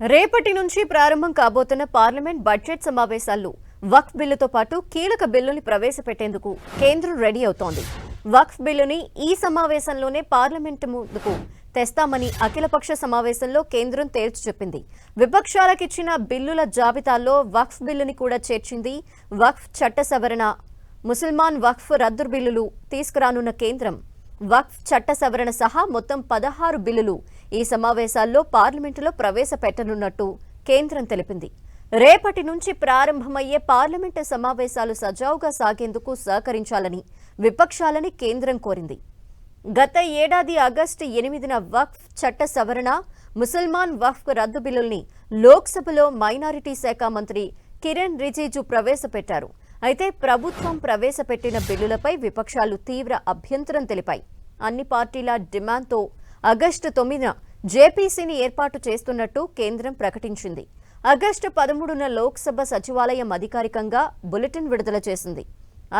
రేపటి నుంచి ప్రారంభం కాబోతున్న పార్లమెంట్ బడ్జెట్ సమావేశాల్లో వక్ఫ్ బిల్లుతో పాటు కీలక బిల్లుని ప్రవేశపెట్టేందుకు కేంద్రం రెడీ అవుతోంది. వక్ఫ్ బిల్లుని ఈ సమావేశంలోనే పార్లమెంటు ముందుకు తెస్తామని అఖిలపక్ష సమావేశంలో కేంద్రం తేల్చి చెప్పింది. విపక్షాలకిచ్చిన బిల్లుల జాబితాలో వక్ఫ్ బిల్లుని కూడా చేర్చింది వక్ఫ్ చట్ట సవరణ. ముసల్మాన్ వక్ఫ్ రద్దు బిల్లులు తీసుకురానున్న కేంద్రం వక్ఫ్ చట్ట సవరణ సహా మొత్తం పదహారు బిల్లులు ఈ సమావేశాల్లో పార్లమెంటులో ప్రవేశపెట్టనున్నట్టు కేంద్రం తెలిపింది. రేపటి నుంచి ప్రారంభమయ్యే పార్లమెంటు సమావేశాలు సజావుగా సాగేందుకు సహకరించాలని విపక్షాలని కేంద్రం కోరింది. గత ఏడాది ఆగస్టు ఎనిమిదిన వక్ఫ్ చట్ట సవరణ ముసల్మాన్ వక్ఫ్ రద్దు బిల్లుల్ని లోక్సభలో మైనారిటీ శాఖ మంత్రి కిరణ్ రిజిజు ప్రవేశపెట్టారు. అయితే ప్రభుత్వం ప్రవేశపెట్టిన బిల్లులపై విపక్షాలు తీవ్ర అభ్యంతరం తెలిపాయి. అన్ని పార్టీల డిమాండ్తో ఆగస్టు తొమ్మిదిన జేపీసీని ఏర్పాటు చేస్తున్నట్టు కేంద్రం ప్రకటించింది. ఆగస్టు పదమూడున లోక్సభ సచివాలయం అధికారికంగా బులెటిన్ విడుదల చేసింది.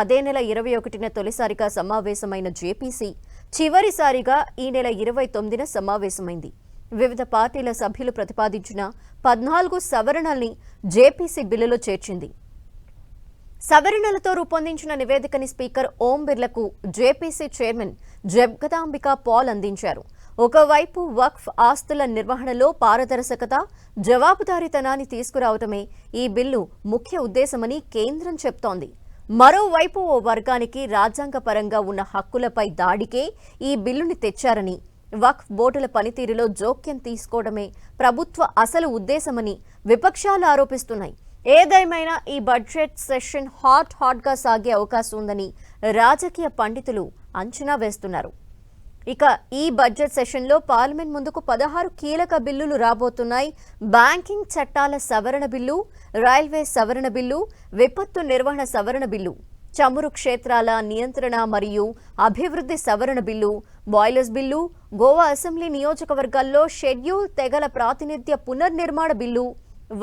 అదే నెల ఇరవై ఒకటిన తొలిసారిగా సమావేశమైన జేపీసీ చివరిసారిగా ఈ నెల ఇరవై తొమ్మిదిన సమావేశమైంది. వివిధ పార్టీల సభ్యులు ప్రతిపాదించిన పద్నాలుగు సవరణల్ని జేపీసీ బిల్లులో చేర్చింది. సవరణలతో రూపొందించిన నివేదికని స్పీకర్ ఓం బిర్లకు జేపీసీ చైర్మన్ జగదాంబిక పాల్ అందించారు. ఒకవైపు వక్ఫ్ ఆస్తుల నిర్వహణలో పారదర్శకత జవాబుదారీతనాన్ని తీసుకురావటమే ఈ బిల్లు ముఖ్య ఉద్దేశమని కేంద్రం చెప్తోంది. మరోవైపు ఓ వర్గానికి రాజ్యాంగపరంగా ఉన్న హక్కులపై దాడికే ఈ బిల్లుని తెచ్చారని వక్ఫ్ బోర్డుల పనితీరులో జోక్యం తీసుకోవడమే ప్రభుత్వ అసలు ఉద్దేశమని విపక్షాలు ఆరోపిస్తున్నాయి. ఏదేమైనా ఈ బడ్జెట్ సెషన్ హాట్ హాట్గా సాగే అవకాశం ఉందని రాజకీయ పండితులు అంచనా వేస్తున్నారు. ఇక ఈ బడ్జెట్ సెషన్లో పార్లమెంట్ ముందుకు పదహారు కీలక బిల్లులు రాబోతున్నాయి. బ్యాంకింగ్ చట్టాల సవరణ బిల్లు రైల్వే సవరణ బిల్లు విపత్తు నిర్వహణ సవరణ బిల్లు చమురు క్షేత్రాల నియంత్రణ మరియు అభివృద్ధి సవరణ bill boilers bill Goa assembly నియోజకవర్గాల్లో షెడ్యూల్ తెగల ప్రాతినిధ్య పునర్నిర్మాణ బిల్లు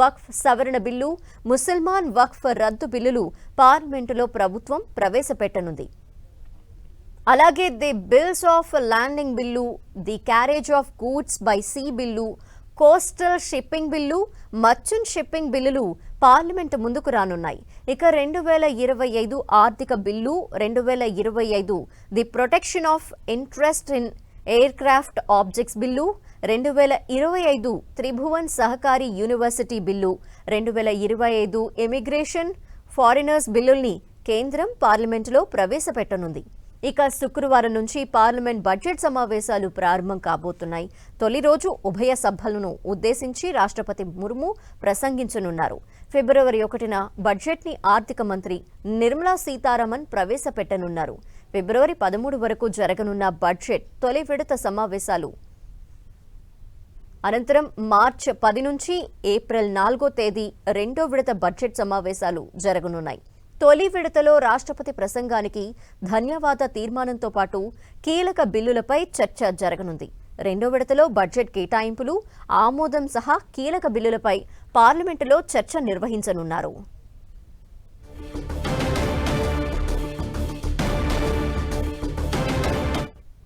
వక్ఫ్ సవరణ బిల్లు ముసల్మాన్ వక్ఫ్ రద్దు బిల్లులు పార్లమెంటులో ప్రభుత్వం ప్రవేశపెట్టనుంది. అలాగే the bills of landing bill the carriage of goods by sea bill coastal shipping bill merchant shipping బిల్లులు పార్లమెంటు ముందుకు రానున్నాయి. ఇక రెండు వేల ఇరవై ఐదు ఆర్థిక బిల్లు రెండు వేల ఇరవై ఐదు the protection of interest in aircraft objects bill రెండు వేల ఇరవై ఐదు త్రిభువన్ సహకారి యూనివర్సిటీ బిల్లు రెండు వేల ఇరవై ఐదు ఇమిగ్రేషన్ ఫారినర్స్ బిల్లుల్ని కేంద్రం పార్లమెంటులో ప్రవేశపెట్టనుంది. ఇక శుక్రవారం నుంచి పార్లమెంట్ బడ్జెట్ సమావేశాలు ప్రారంభం కాబోతున్నాయి. తొలి రోజు ఉభయ సభలను ఉద్దేశించి రాష్ట్రపతి ముర్ము ప్రసంగించనున్నారు. ఫిబ్రవరి ఒకటిన బడ్జెట్ని ఆర్థిక మంత్రి నిర్మలా సీతారామన్ ప్రవేశపెట్టనున్నారు. ఫిబ్రవరి పదమూడు వరకు జరగనున్న బడ్జెట్ తొలి విడత సమావేశాలు. అనంతరం మార్చ్ పది నుంచి ఏప్రిల్ నాలుగో తేదీ రెండో విడత బడ్జెట్ సమావేశాలు జరగనున్నాయి. తొలి విడతలో రాష్ట్రపతి ప్రసంగానికి ధన్యవాద తీర్మానంతో పాటు కీలక బిల్లులపై చర్చ జరగనుంది. రెండో విడతలో బడ్జెట్ కేటాయింపులు ఆమోదం సహా కీలక బిల్లులపై పార్లమెంటులో చర్చ నిర్వహించనున్నారు.